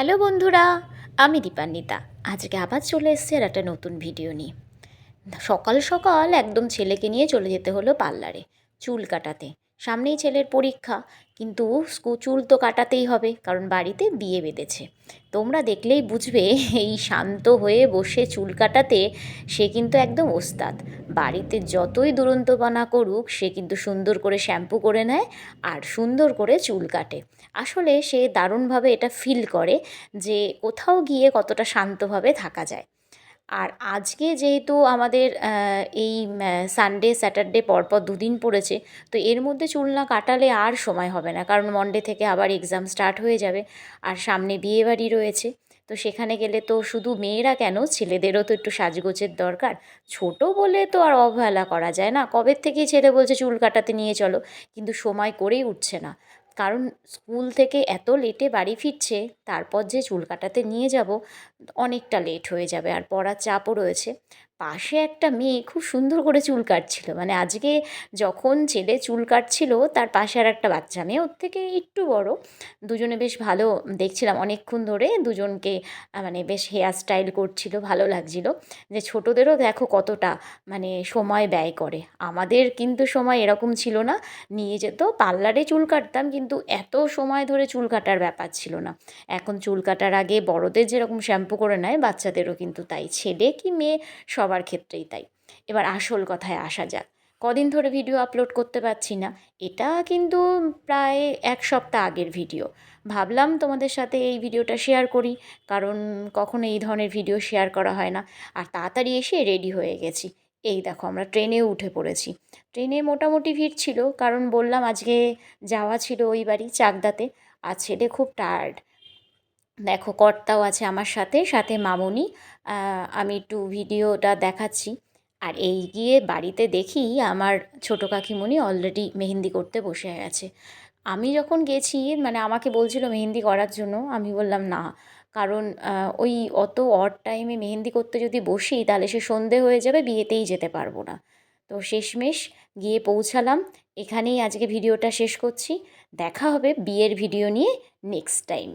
Hello বন্ধুরা, আমি দীপান্বিতা। আজকে আবার চলে এসেছি আর একটা নতুন ভিডিও নিয়ে। সকাল সকাল একদম ছেলেকে নিয়ে চলে যেতে হলো পার্লারে, চুল কাটাতে। সামনেই ছেলের পরীক্ষা, কিন্তু চুল তো কাটাতেই হবে, কারণ বাড়িতে বিয়ে বেঁধেছে। তোমরা দেখলেই বুঝবে, এই শান্ত হয়ে বসে চুল কাটাতে সে কিন্তু একদম ওস্তাদ। বাড়িতে যতই দুরন্তপনা করুক, সে কিন্তু সুন্দর করে শ্যাম্পু করে নেয় আর সুন্দর করে চুল কাটে। আসলে সে দারুণভাবে এটা ফিল করে যে কোথাও গিয়ে কতটা শান্তভাবে থাকা যায়। আর আজকে যেহেতু আমাদের এই সানডে স্যাটারডে পরপর দুদিন পড়েছে, তো এর মধ্যে চুল না কাটালে আর সময় হবে না। কারণ মন্ডে থেকে আবার এক্সাম স্টার্ট হয়ে যাবে আর সামনে বিয়েবাড়ি রয়েছে। তো সেখানে গেলে তো শুধু মেয়েরা কেন? ছেলেদেরও তো একটু সাজগোজের দরকার। ছোট বলে তো আর অবহেলা করা যায় না। কবের থেকেই ছেলে বলছে চুল কাটাতে নিয়ে চলো? কিন্তু সময় করেই উঠছে না। কারণ স্কুল থেকে এত লেটে বাড়ি ফিরছে, তারপর যে চুল কাটাতে নিয়ে যাব, অনেকটা লেট হয়ে যাবে আর পড়ার চাপও রয়েছে। পাশে একটা মেয়ে খুব সুন্দর করে চুল কাটছিল। মানে আজকে যখন ছেলে চুল কাটছিল, তার পাশে আর একটা বাচ্চা মেয়ে, ওর থেকে একটু বড়। দুজনে বেশ ভালো দেখছিলাম অনেকক্ষণ ধরে। দুজনকে মানে বেশ হেয়ার স্টাইল করছিল, ভালো লাগছিল। যে ছোটোদেরও দেখো কতটা মানে সময় ব্যয় করে। আমাদের কিন্তু সময় এরকম ছিল না। নিয়ে যেত পার্লারে চুল কাটতাম, কিন্তু এত সময় ধরে চুল কাটার ব্যাপার ছিল না। এখন চুল কাটার আগে বড়দের যেরকম শ্যাম্পু করে নেয়, বাচ্চাদেরও কিন্তু তাই। ছেলে কি মেয়ে সবার ক্ষেত্রেই তাই। এবার আসল কথায় আসা যাক। কদিন ধরে ভিডিও আপলোড করতে পারছি না। এটা কিন্তু প্রায় এক সপ্তাহ আগের ভিডিও। ভাবলাম তোমাদের সাথে এই ভিডিওটা শেয়ার করি, কারণ কখনো এই ধরনের ভিডিও শেয়ার করা হয় না। আর তাড়াতাড়ি এসে রেডি হয়ে গেছি। এই দেখো, আমরা ট্রেনেও উঠে পড়েছি। ট্রেনে মোটামুটি ভিড় ছিল, কারণ বললাম আজকে যাওয়া ছিল ওই বাড়ি চাকদাতে। আর ছেলে খুব টায়ার্ড দেখো, কর্তাও আছে আমার সাথে সাথে মামুনি। আমি একটু ভিডিওটা দেখাচ্ছি। আর এই গিয়ে বাড়িতে দেখি আমার ছোটো কাকিমণি অলরেডি মেহেন্দি করতে বসে গেছে। আমি যখন গেছি মানে আমাকে বলছিল মেহেন্দি করার জন্য, আমি বললাম না। কারণ ওই অত অড টাইমে মেহেন্দি করতে যদি বসি, তাহলে সে সন্ধে হয়ে যাবে, বিয়েতেই যেতে পারব না। তো শেষমেশ গিয়ে পৌঁছালাম। এখানেই আজকে ভিডিওটা শেষ করছি। দেখা হবে বিয়ের ভিডিও নিয়ে নেক্সট টাইম